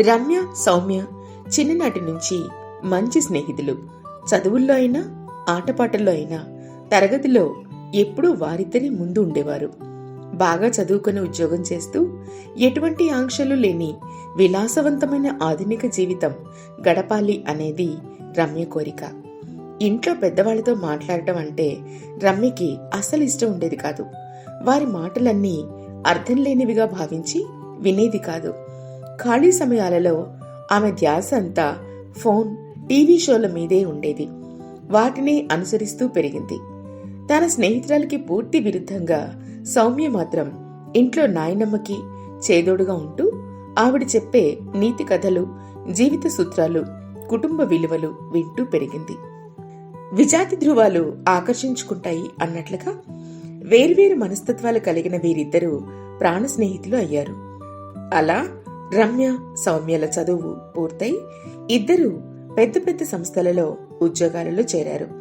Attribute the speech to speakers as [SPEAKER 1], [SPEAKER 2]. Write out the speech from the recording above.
[SPEAKER 1] రమ్య సౌమ్య చిన్ననాటి నుంచి మంచి స్నేహితులు. చదువుల్లో అయినా ఆటపాటల్లో అయినా తరగతిలో ఎప్పుడూ వారిద్దరి ముందు ఉండేవారు. బాగా చదువుకుని ఉద్యోగం చేస్తూ ఎటువంటి ఆంక్షలు లేని విలాసవంతమైన ఆధునిక జీవితం గడపాలి అనేది రమ్య కోరిక. ఇంట్లో పెద్దవాళ్ళతో మాట్లాడటం అంటే రమ్యకి అస్సలు ఇష్టం ఉండేది కాదు. వారి మాటలన్నీ అర్థం లేనివిగా భావించి వినేది కాదు. ఖాళీ సమయాలలో ఆమె ధ్యాస అంతా ఫోన్ టీవీ షోల మీదే ఉండేది. వాటిని అనుసరిస్తూ పెరిగింది. తన స్నేహితురాలకి పూర్తి విరుద్ధంగా సౌమ్య మాత్రం ఇంట్లో నాయనమ్మకి చేదోడుగా ఉంటూ ఆవిడ చెప్పే నీతి కథలు జీవిత సూత్రాలు కుటుంబ విలువలు వింటూ పెరిగింది. విజాతి ధృవాలు ఆకర్షించుకుంటాయి అన్నట్లుగా వేర్వేరు మనస్తత్వాలు కలిగిన వీరిద్దరూ ప్రాణ స్నేహితులు అయ్యారు. అలా రమ్య సౌమ్యల చదువు పూర్తయి ఇద్దరూ పెద్ద పెద్ద సంస్థలలో ఉద్యోగాలలో చేరారు.